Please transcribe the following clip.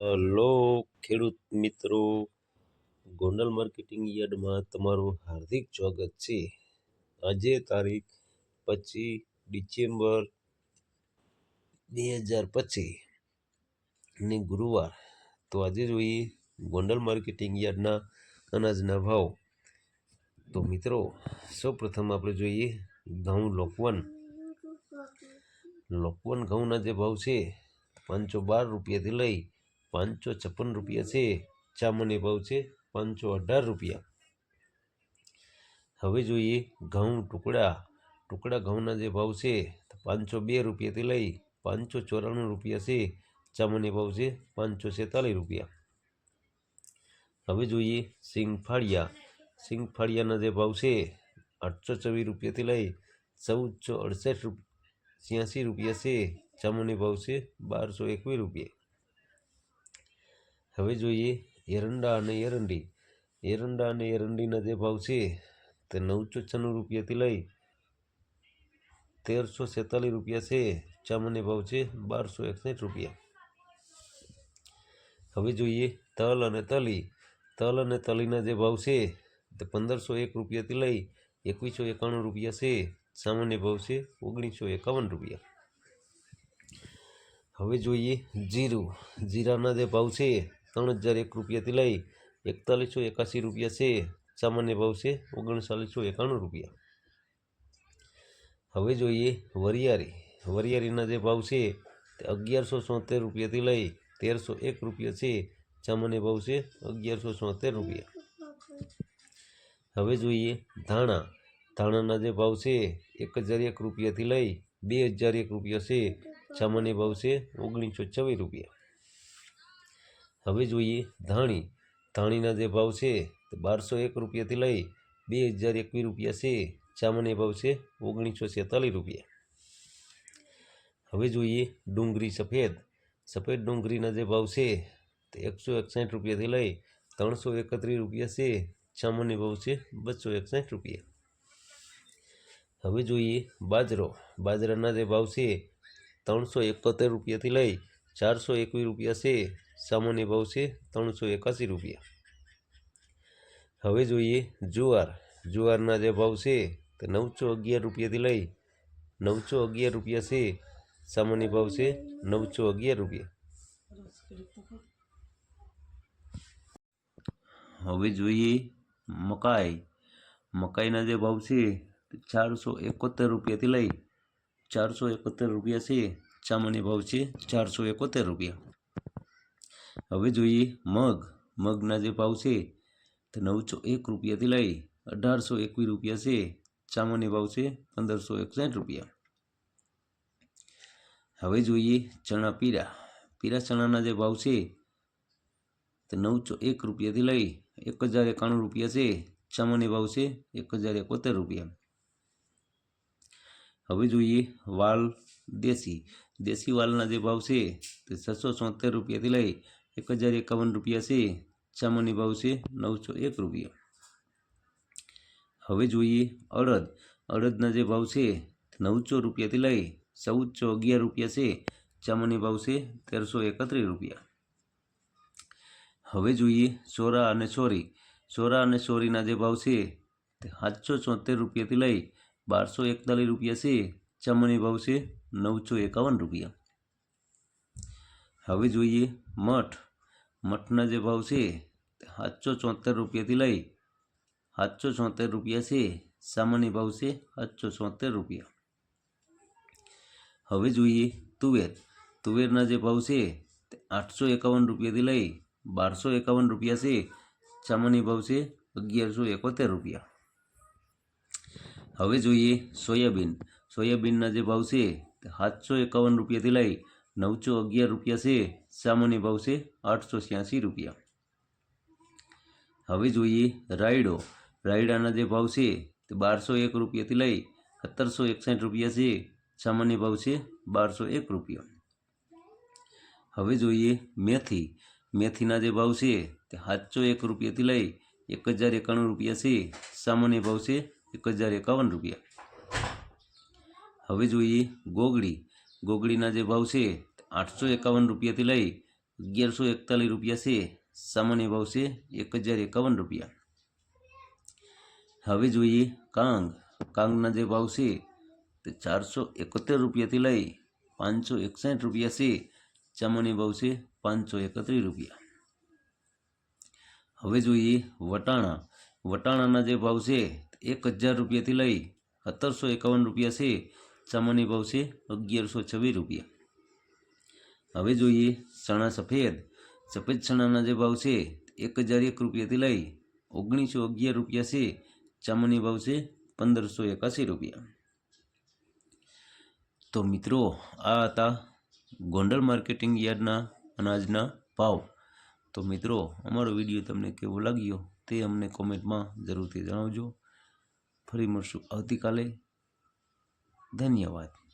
Hello, ખેડૂત મિત્રો. Gondal marketing યાર્ડમાં તમારું હાર્દિક સ્વાગત છે. આજે તારીખ પચીસ ડિસેમ્બર બે હજાર પચીસ ને ગુરુવાર. તો આજે જોઈએ ગોંડલ માર્કેટિંગ યાર્ડના અનાજના ભાવ. તો મિત્રો, સૌપ્રથમ આપણે જોઈએ ઘઉં લોકવન. લોકવન ઘઉંના જે ભાવ છે, પાંચસો બાર રૂપિયાથી લઈ પાંચસો છપ્પન રૂપિયા છે ચામડની ભાવ છે પાંચસો અઢાર રૂપિયા. હવે જોઈએ ઘઉં ટુકડા. ટુકડા ઘઉંના જે ભાવ છે પાંચસો બે રૂપિયાથી લઈ પાંચસો ચોરાણું રૂપિયા છે ચામડની ભાવ છે, પાંચસો છેતાલીસ રૂપિયા. હવે જોઈએ સિંગફાળિયા. સિંગફાળિયાના જે ભાવ છે, આઠસો ચોવીસ રૂપિયાથી લઈ ચૌદસો અડસઠ રૂપ, છ્યાસી રૂપિયા છે ચામડની ભાવ છે, બારસો એકવીસ રૂપિયા. હવે જોઈએ એરંડા અને એરંડી. એરંડા અને એરંડીના જે ભાવ છે તે નવસો છન્નું રૂપિયાથી લઈ તેરસો છેતાલીસ રૂપિયા છે. ચામડની ભાવ છે બારસો એકસઠ રૂપિયા. હવે જોઈએ તલ અને તલી. તલ અને તલીના જે ભાવ છે તે પંદરસો એક રૂપિયાથી લઈ એકવીસો એકાણું રૂપિયા છે. સામાન્ય ભાવ છે ઓગણીસો એકાવન રૂપિયા. હવે જોઈએ જીરું. જીરાના જે ભાવ છે ત્રણ હજાર એક રૂપિયાથી લઈ એકતાલીસો એકાસી રૂપિયા છે, સામાન્ય ભાવ છે ઓગણચાલીસો એકાણું રૂપિયા. હવે જોઈએ વરિયારી વરિયારીના જે ભાવ છે તે અગિયારસો સોતેર રૂપિયાથી લઈ તેરસો એક રૂપિયા છે, સામાન્ય ભાવ છે અગિયારસો સોતેર રૂપિયા. હવે જોઈએ ધાણા. ધાણાના જે ભાવ છે એક હજાર એક રૂપિયાથી લઈ બે હજાર એક રૂપિયા છે, સામાન્ય ભાવ છે ઓગણીસો છવ્વીસ રૂપિયા. હવે જોઈએ ધાણી. ધાણીના જે ભાવ છે તે બારસો એક રૂપિયાથી લઈ બે હજાર એકવીસ રૂપિયા છે. સામાન્ય ભાવ છે ઓગણીસો છેતાલીસ રૂપિયા. હવે જોઈએ ડુંગળી સફેદ. સફેદ ડુંગળીના જે ભાવ છે તે એકસો એકસાઠ રૂપિયાથી લઈ ત્રણસો એકત્રીસ રૂપિયા છે. સામાન્ય ભાવ છે બસો એકસાઠ રૂપિયા. હવે જોઈએ બાજરો. બાજરાના જે ભાવ છે ત્રણસો એકોતેર રૂપિયાથી લઈ ચારસો એકવીસ રૂપિયા છે. સામાન્ય ભાવ છે ત્રણસો એકાસી રૂપિયા. હવે જોઈએ જુવાર. જુવારના જે ભાવ છે તે નવસો અગિયાર રૂપિયાથી લઈ નવસો અગિયાર રૂપિયા છે. સામાન્ય ભાવ છે નવસો અગિયાર રૂપિયા. હવે જોઈએ મકાઈ. મકાઈના જે ભાવ છે ચારસો એકોતેર રૂપિયાથી લઈ ચારસો એકોતેર રૂપિયા છે. સામાન્ય ભાવ છે ચારસો એકોતેર રૂપિયા. હવે જોઈએ મગ. મગના જે ભાવ છે તે નવસો એક રૂપિયાથી લઈ અઢારસો એકવીસ રૂપિયા છે. ચામાની ભાવ છે પંદરસો એકસઠ રૂપિયા. હવે જોઈએ ચણા પીરા. પીરા ચણાના જે ભાવ છે તે નવસો એક રૂપિયાથી લઈ એક હજાર એકાણું રૂપિયા છે. ચામાની ભાવ છે એક હજાર એકોતેર રૂપિયા. હવે જોઈએ વાલ દેશી. દેશી વાલના જે ભાવ છે તે છસો સોતેર રૂપિયાથી લઈ એક હજાર એકાવન રૂપિયા છે સામાન્ય ભાવ છે નવસો એક રૂપિયા. હવે જોઈએ અડદ. અડદના જે ભાવ છે નવસો રૂપિયાથી લઈ ચૌદસો અગિયાર રૂપિયા છે સામાન્ય ભાવ છે તેરસો એકત્રીસ રૂપિયા. હવે જોઈએ સોરા અને સોરી. સોરા અને સોરીના જે ભાવ છે તે સાતસો ચોતેર રૂપિયાથી લઈ બારસો એકતાલીસ રૂપિયા છે, ચામડી ભાવ છે નવસો એકાવન રૂપિયા. હવે જોઈએ મઠ. મઠના જે ભાવ છે, સાતસો ચોતેર રૂપિયાથી લઈ સાતસો ચોતેર રૂપિયા છે, સામાન્ય ભાવ છે સાતસો ચોતેર રૂપિયા. હવે જોઈએ તુવેર. તુવેરના જે ભાવ છે, આઠસો એકાવન રૂપિયાથી લઈ બારસો એકાવન રૂપિયા છે, સામાન્ય ભાવ છે અગિયારસો એકોતેર રૂપિયા. હવે જોઈએ સોયાબીન. સોયાબીનના જે ભાવ છે, સાતસો એકાવન રૂપિયાથી લઈ નવસો અગિયાર રૂપિયા છે, સામાન્ય ભાવ છે આઠસો છ્યાસી રૂપિયા. હવે જોઈએ રાયડો. રાયડાના જે ભાવ છે તે બારસો એક રૂપિયાથી લઈ સત્તરસો એકસઠ રૂપિયા છે, સામાન્ય ભાવ છે બારસો એક રૂપિયા. હવે જોઈએ મેથી. મેથીના જે ભાવ છે તે સાતસો એક રૂપિયાથી લઈ એક હજાર એકાણું રૂપિયા છે, સામાન્ય ભાવ છે એક હજાર એકાવન રૂપિયા. હવે જોઈએ ગોગડી. ગોગડીના જે ભાવ છે આઠસો એકાવન રૂપિયાથી લઈ અગિયારસો એકતાલીસ રૂપિયા છે. સામાન્ય ભાવ છે એક હજાર એકાવન રૂપિયા. હવે જોઈએ કાંગ. કાંગના જે ભાવ છે તે ચારસો એકોતેર રૂપિયાથી લઈ પાંચસો એકસઠ રૂપિયા છે. ચામાની ભાવ છે પાંચસો એકત્રીસ રૂપિયા. હવે જોઈએ વટાણા. વટાણાના જે ભાવ છે એક હજાર રૂપિયાથી લઈ સત્તરસો એકાવન રૂપિયા છે. સામાન્ય ભાવ છે અગિયારસો છવ્વીસ રૂપિયા. હવે જોઈએ ચણા સફેદ. સફેદ ચણાના જે ભાવ છે, એક હજાર એક રૂપિયાથી લઈ ઓગણીસો અગિયાર રૂપિયા છે. ચામાની ભાવ છે પંદરસો એકાસી રૂપિયા. તો મિત્રો, આ હતા ગોંડલ માર્કેટિંગ યાર્ડના અનાજના ભાવ. તો મિત્રો, અમારો વીડિયો તમને કેવો લાગ્યો તે અમને કોમેન્ટમાં જરૂરથી જણાવજો. ફરી મળશું આવતીકાલે. ધન્યવાદ.